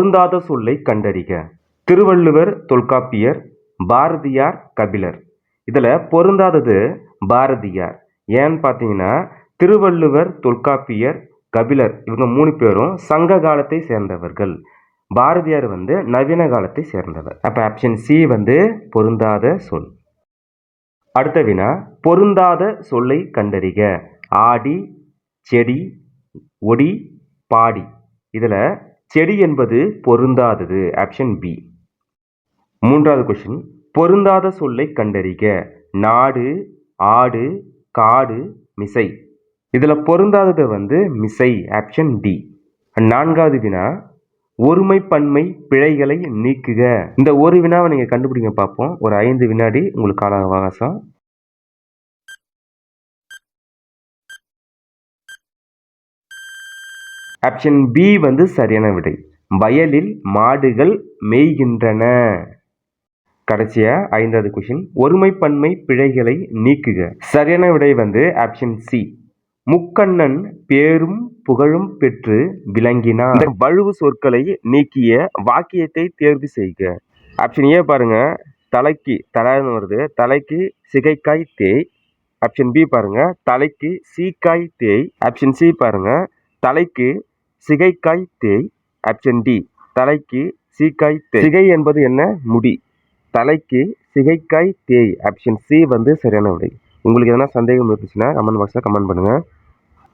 பொருந்தாத சொல்லை கண்டறிக. திருவள்ளுவர் தொல்காப்பியர் பாரதியார் கபிலர். இதில் பொருந்தாதது பாரதியார். ஏன்னு பார்த்தீங்கன்னா திருவள்ளுவர் தொல்காப்பியர் கபிலர் இவங்க மூணு பேரும் சங்க காலத்தை சேர்ந்தவர்கள். பாரதியார் வந்து நவீன காலத்தை சேர்ந்தவர். அப்போ ஆப்ஷன் சி வந்து பொருந்தாத சொல். அடுத்த வினா பொருந்தாத சொல்லை கண்டறிக. ஆடி செடி ஒடி பாடி. இதில் செடி என்பது பொருந்தாதது. ஆப்ஷன் பி மூன்றாவது கொஷின் பொருந்தாத சொல்லை கண்டறிக. நாடு ஆடு காடு மிசை. இதில் பொருந்தாதது வந்து மிசை. ஆப்ஷன் டி நான்காவது வினா. ஒருமை பன்மை பிழைகளை நீக்குக. இந்த ஒரு வினாவை நீங்கள் கண்டுபிடிங்க பார்ப்போம் ஒரு ஐந்து வினாடி உங்களுக்கு கால அவகாசம். ஆப்ஷன் பி வந்து சரியான விடை. வயலில் மாடுகள் மேய்கின்றன. கடைசியா ஐந்தாவது கொஷின் ஒருமைப்பன்மை பிழைகளை நீக்குக. சரியான விடை வந்து ஆப்ஷன் சி முக்கண்ணன் பேரும் புகழும் பெற்று விளங்கினார். வலுவு வழுவு சொற்களை நீக்கிய வாக்கியத்தை தேர்வு செய்க. ஆப்ஷன் ஏ பாருங்க. தலைக்கு தலைன்னு வருது. தலைக்கு சிகைக்காய் தேய். ஆப்ஷன் பி பாருங்க. தலைக்கு சீக்காய் தேய். ஆப்ஷன் சி பாருங்க. தலைக்கு சிகைக்காய் தேய் ஆப்ஷன் டி தலைக்கு சீக்காய் தேய். சிகை என்பது என்ன? முடி. தலைக்கு சிகைக்காய் தேய் ஆப்ஷன் சி வந்து சரியான விடை உங்களுக்கு எதனா சந்தேகம் இருந்துச்சுன்னா கமெண்ட் பாக்ஸில் கமெண்ட் பண்ணுங்கள்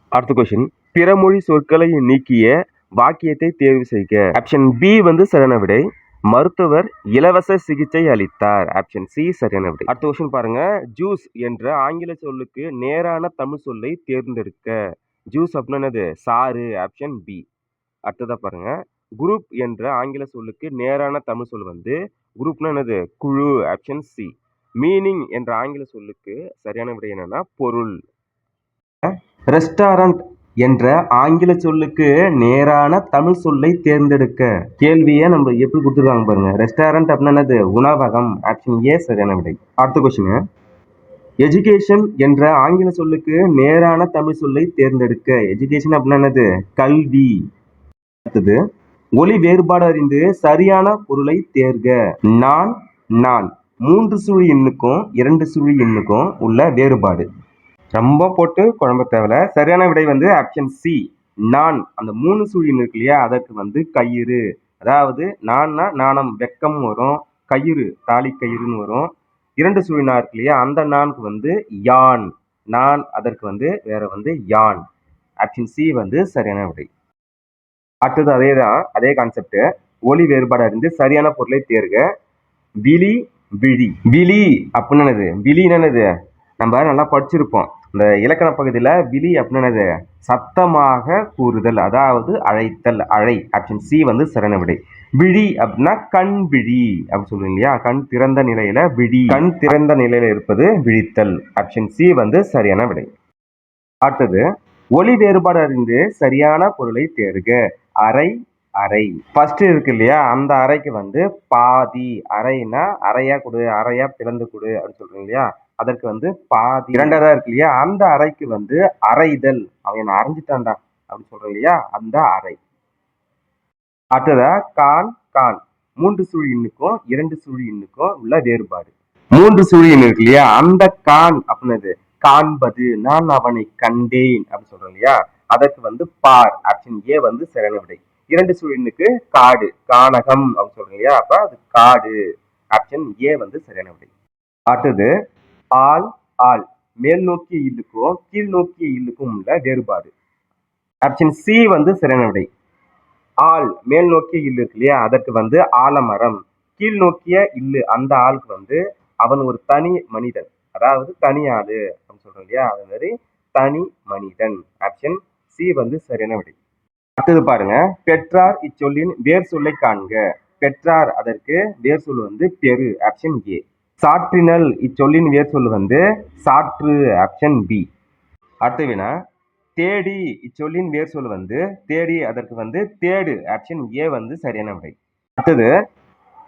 அடுத்த கொஷின் பிறமொழி சொற்களை நீக்கிய வாக்கியத்தை தேர்வு செய்க. ஆப்ஷன் பி வந்து சரியான விடை. மருத்துவர் இலவச சிகிச்சை அளித்தார். ஆப்ஷன் சி சரியான விடை. அடுத்த கொஷின் பாருங்க. ஜூஸ் என்ற ஆங்கில சொல்லுக்கு நேரான தமிழ் சொல்லை தேர்ந்தெடுக்க. ஜூஸ் அப்படின்னா என்னது? சாறு ஆப்ஷன் பி. அடுத்ததாக பாருங்க. குரூப் என்ற ஆங்கில சொல்லுக்கு நேரான தமிழ் சொல் வந்து குரூப்னா என்னது? குழு ஆப்ஷன் சி. மீனிங் என்ற ஆங்கில சொல்லுக்கு சரியான விடை என்னன்னா பொருள். ரெஸ்டாரண்ட் என்ற ஆங்கில சொல்லுக்கு நேரான தமிழ் சொல்லை தேர்ந்தெடுக்க. கேள்வியை நம்ம எப்படி கொடுத்துருக்காங்க பாருங்க. ரெஸ்டாரண்ட் அப்படின்னா என்னது? உணவகம். ஆப்ஷன் ஏ சரியான விடை. அடுத்த கொஸ்டின் எஜுகேஷன் என்ற ஆங்கில சொல்லுக்கு நேரான தமிழ் சொல்லை தேர்ந்தெடுக்க. எஜுகேஷன் அப்படின்னா என்னது? கல்வி. அடுத்தது ஒளி வேறுபாடு அறிந்து சரியான பொருளை தேர்க. நான் நான். மூன்று சுழி எண்ணுக்கும் இரண்டு சுழி எண்ணுக்கும் உள்ள வேறுபாடு. ரொம்ப போட்டு குழம்ப தேவையில்ல சரியான விடை வந்து ஆப்ஷன் சி நான் அந்த மூணு சுழி எண் இருக்கு இல்லையா? அதற்கு வந்து கயிறு. அதாவது நான்னா நாணம் வெக்கம் வரும். கயிறு தாலி கயிறுன்னு வரும். இரண்டு சுழினா இருக்கு இல்லையா? அந்த நான்கு வந்து யான். நான் அதற்கு வந்து வேற வந்து யான். ஆப்ஷன் சி வந்து சரியான விடை. அடுத்தது அதே தான் அதே கான்செப்ட் ஒளி வேறுபாடு அறிந்து சரியான பொருளை தேர்க. விழி விழி. விழி அப்படின்னு என்னது? விழி என்னது? நம்ம நல்லா படிச்சிருப்போம். இந்த இலக்கண பகுதியில் விழி அப்படின்னு என்னது? சத்தமாக கூறுதல் அதாவது அழைத்தல் அழை ஆப்ஷன் சி வந்து சரண விடை. விழி அப்படின்னா கண் விழி அப்படின்னு சொல்லுவீங்க இல்லையா? கண் திறந்த நிலையில விழி. கண் திறந்த நிலையில இருப்பது விழித்தல் ஆப்ஷன் சி வந்து சரியான விடை. அடுத்தது ஒளி வேறுபாடு அறிந்து சரியான பொருளை தேர்க. அறை அறை. ஃபர்ஸ்ட் இருக்கு இல்லையா? அந்த அறைக்கு வந்து பாதி. அறைனா அறையா கொடு அறையா பிளந்து கொடு அப்படின்னு சொல்றீங்க இல்லையா? அதற்கு வந்து பாதி இரண்டாவதா இருக்கு இல்லையா? அந்த அறைக்கு வந்து அறைதல். அவன் என்ன அரைஞ்சிட்டான்டா அப்படின்னு சொல்றோம் இல்லையா? அந்த அறை. அடுத்ததா கான் கான். மூன்று சுழி இன்னுக்கும் இரண்டு சுழி இன்னுக்கும் உள்ள வேறுபாடு. மூன்று சுழி இருக்கு இல்லையா? அந்த கான் அப்படின்னது காண்பது. நான் அவனை கண்டேன் அப்படின்னு சொல்றோம் இல்லையா? அதற்கு வந்து பார். ஆப்ஷன் ஏ வந்து சிறன விடை. இரண்டு சுழினுக்கு காடு கானகம் அப்படின்னு சொல்றோம் இல்லையா? அப்ப அது காடு. ஆப்ஷன் ஏ வந்து சரியான விடை. அடுத்தது ஆள் ஆள். மேல் நோக்கிய இல்லுக்கும் கீழ் நோக்கிய இல்லுக்கும் உள்ள வேறுபாடு. ஆப்ஷன் சி வந்து சரியான விடை ஆள் மேல் நோக்கிய இல்லு இருக்கு இல்லையா? அதற்கு வந்து ஆலமரம். கீழ் நோக்கிய இல்லு அந்த ஆளுக்கு வந்து அவன் ஒரு தனி மனிதன். அதாவது தனி ஆளு அப்படின்னு சொல்றோம் இல்லையா? அது மாதிரி தனி மனிதன். ஆப்ஷன் சி வந்து சரியான விடை அடுத்தது பாருங்க. பெற்றார் இச்சொல்லின் வேர் சொல்லை காண்க. பெற்றார் அதற்கு வேர் சொல் வந்து பெரு. ஆப்ஷன் ஏ சாற்றினல் இச்சொல்லின் வேர் சொல் வந்து சாற்று ஆப்ஷன் பி அடுத்த வினா தேடி இச்சொல்லின் வேர் வந்து தேடி அதற்கு வந்து தேடு ஆப்ஷன் ஏ வந்து சரியான விடை அடுத்தது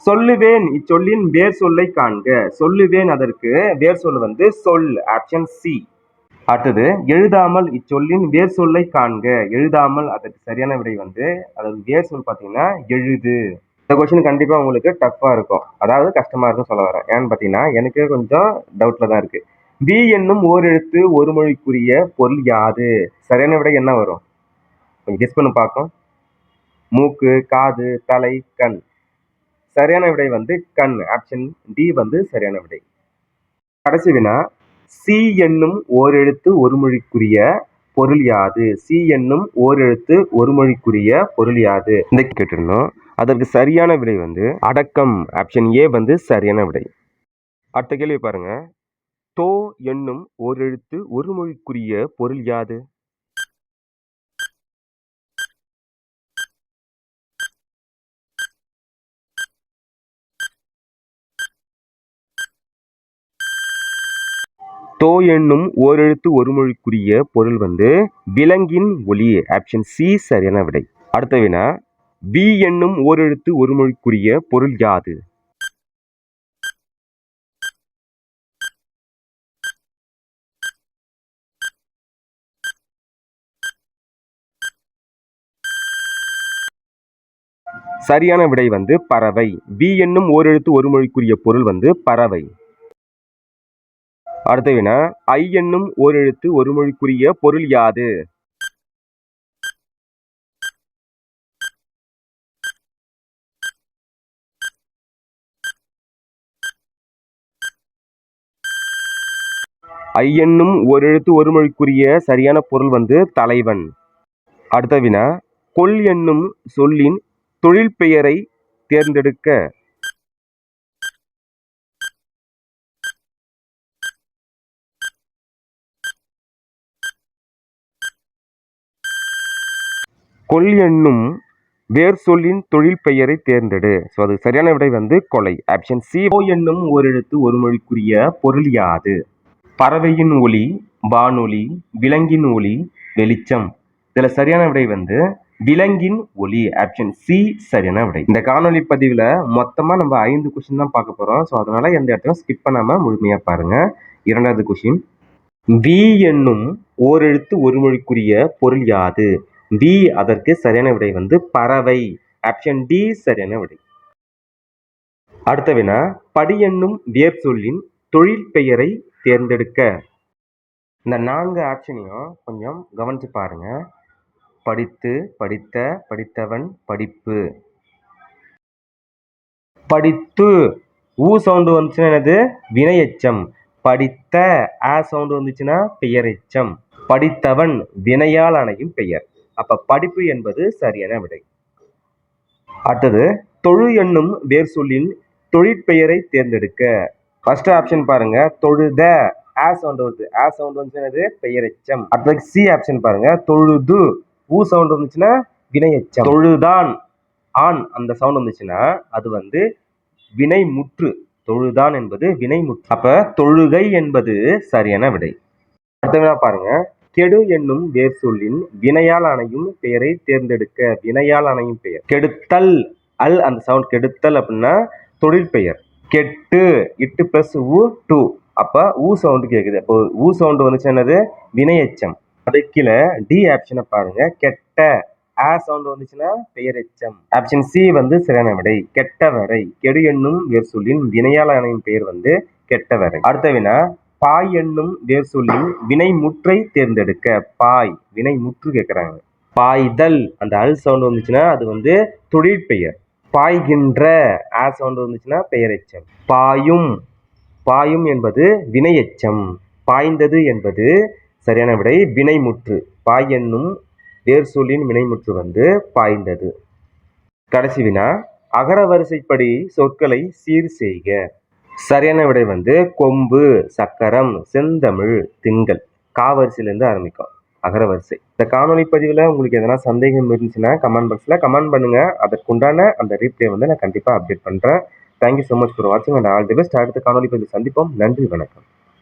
சொல்லுவேன் இச்சொல்லின் வேர் சொல்லை காண்க. சொல்லுவேன் அதற்கு வேர் சொல் வந்து சொல் ஆப்ஷன் சி அடுத்தது எழுதாமல் இச்சொல்லின் வேர் சொல்லை காண்க. எழுதாமல் அதற்கு சரியான விடை வந்து அதோட வேர் சொல் பார்த்தீங்கன்னா எழுது. இந்த கொஸ்டின் கண்டிப்பாக உங்களுக்கு டஃப்பாக இருக்கும். அதாவது கஷ்டமாக இருக்கும் சொல்ல வரேன். ஏன்னு பார்த்தீங்கன்னா எனக்கு கொஞ்சம் டவுட்டில் தான் இருக்குது பி என்னும் ஓரெழுத்து ஒரு மொழிக்குரிய பொருள் யாது? சரியான விடை என்ன வரும்? கொஞ்சம் கெஸ் பண்ணி பார்க்கும் மூக்கு காது தலை கண். சரியான விடை வந்து கண். ஆப்ஷன் டி வந்து சரியான விடை. கடைசி வினா சி என்னும் ஓரெழுத்து ஒரு மொழிக்குரிய பொருள் யாது? சி என்னும் ஓரெழுத்து ஒரு மொழிக்குரிய பொருள் யாது? இந்த கேட்டிருந்தோம். அதற்கு சரியான விடை வந்து அடக்கம். ஆப்ஷன் ஏ வந்து சரியான விடை. அடுத்த கேள்வி பாருங்க. தோ என்னும் ஓரெழுத்து ஒரு மொழிக்குரிய பொருள் யாது? தோ என்னும் ஓரெழுத்து ஒரு மொழிக்குரிய பொருள் வந்து விலங்கின் ஒளி. ஆப்ஷன் சி சரியான விடை. அடுத்த வினா. வி என்னும் ஓரெழுத்து ஒரு மொழிக்குரிய பொருள் யாது? சரியான விடை வந்து பறவை. வி என்னும் ஓரெழுத்து ஒரு மொழிக்குரிய பொருள் வந்து பறவை. அடுத்த வினா ஐ என்னும் ஓரெழுத்து ஒரு மொழிக்குரிய பொருள் யாது? ஐ என்னும் எழுத்து ஒரு மொழிக்குரிய சரியான பொருள் வந்து தலைவன். அடுத்த வினா கொல் என்னும் சொல்லின் தொழில் பெயரை தேர்ந்தெடுக்க. கொல் என்னும் வேர் சொல்லின் தொழில் பெயரை தேர்ந்தெடு. ஸோ அது சரியான விடை வந்து கொலை. ஆப்ஷன் சி ஓ என்னும் ஓரெழுத்து ஒரு மொழிக்குரிய பொருள் யாது? பறவையின் ஒலி வானொலி விலங்கின் ஒலி வெளிச்சம். இதில் சரியான விடை வந்து விலங்கின் ஒலி ஆப்ஷன் சி சரியான விடை. இந்த காணொலி பதிவில் மொத்தமாக நம்ம ஐந்து கொஷின் தான் பார்க்க போகிறோம் ஸோ அதனால் எந்த இடத்துலையும் ஸ்கிப் பண்ணாமல் முழுமையாக பாருங்கள் இரண்டாவது கொஷின் வி என்னும் ஓரெழுத்து ஒரு மொழிக்குரிய பொருள் யாது? வி அதற்கு சரியான விடை வந்து பறவை. ஆப்ஷன் டி சரியான விடை. அடுத்த வினா படி என்னும் வேர் சொல்லின் தொழில் பெயரை தேர்ந்தெடுக்க. இந்த நான்கு ஆப்ஷனையும் கொஞ்சம் கவனித்து பாருங்க. படித்து படித்த படித்தவன் படிப்பு. படித்து. ஊ சவுண்டு வந்துச்சுன்னா என்னது? வினையச்சம். படித்த ஆ சவுண்டு வந்துச்சுன்னா பெயரெச்சம். படித்தவன் வினையால் அணையும் பெயர். அப்ப படிப்பு என்பது சரியான விடை. அடுத்தது தொழு என்னும் வேர் சொல்லின் தொழிற்பெயரை தேர்ந்தெடுக்க. ஃபர்ஸ்ட் ஆப்ஷன் பாருங்க தொழுத. ஆ சவுண்ட் வருது. ஆ சவுண்ட் வந்துச்சுன்னா பெயரெச்சம். அடுத்தது சி ஆப்ஷன் பாருங்க தொழுது. ஊ சவுண்ட் வந்துச்சுன்னா வினையச்சம். தொழுதான். ஆண் அந்த சவுண்ட் வந்துச்சுன்னா அது வந்து வினை முற்று தொழுதான் என்பது வினை முற்று அப்ப தொழுகை என்பது சரியான விடை. அடுத்த பாருங்க கெடு என்னும் வேர் சொல்லின் வினையால் அணையும் பெயரை தேர்ந்தெடுக்க. வினையால் அணையும் பெயர். கெடுத்தல். அல் அந்த சவுண்ட் கெடுத்தல் அப்படின்னா தொழில் பெயர் கெட்டு இட்டு பிளஸ் ஊ டூ. அப்போ ஊ சவுண்டு கேட்குது அப்போ ஊ சவுண்டு வந்துச்சு என்னது? வினையச்சம். அதுக்கில டி ஆப்ஷனை பாருங்க. கெட்ட. ஆ சவுண்ட் வந்துச்சுன்னா பெயரெச்சம். ஆப்ஷன் சி வந்து சிறன விடை கெட்டவரை கெடு என்னும் வேர் சொல்லின் வினையால் அணையும் பெயர் வந்து கெட்டவரை அடுத்த வினா பாய் என்னும் வேர் சொல்லின் வினை முற்றை தேர்ந்தெடுக்க. பாய். வினை முற்று கேட்குறாங்க பாய்தல். அந்த அல் சவுண்ட் வந்துச்சுன்னா அது வந்து தொழிற்பெயர். பாய்கின்ற ஆ சவுண்ட் வந்துச்சுன்னா பெயரெச்சம். பாயும். பாயும் என்பது வினையெச்சம். பாய்ந்தது என்பது சரியான விடை வினைமுற்று. பாய் என்னும் வேர் சொல்லின் வினைமுற்று வந்து பாய்ந்தது. கடைசி வினா அகர வரிசைப்படி சொற்களை சீர் செய்க. சரியான விடை வந்து கொம்பு சக்கரம் செந்தமிழ் திங்கள். காவரிசையிலேருந்து ஆரம்பிக்கும். அகரவரிசை இந்த காணொலி பதிவில் உங்களுக்கு எதனா சந்தேகம் இருந்துச்சுன்னா கமெண்ட் பாக்ஸில் கமெண்ட் பண்ணுங்கள் அதற்குண்டான அந்த ரீப்ளே வந்து நான் கண்டிப்பாக அப்டேட் பண்ணுறேன் thank you so much for வாட்சிங் அண்ட் ஆல் தி பெஸ்ட் அடுத்த காணொலி பதிவு சந்திப்போம். நன்றி வணக்கம்.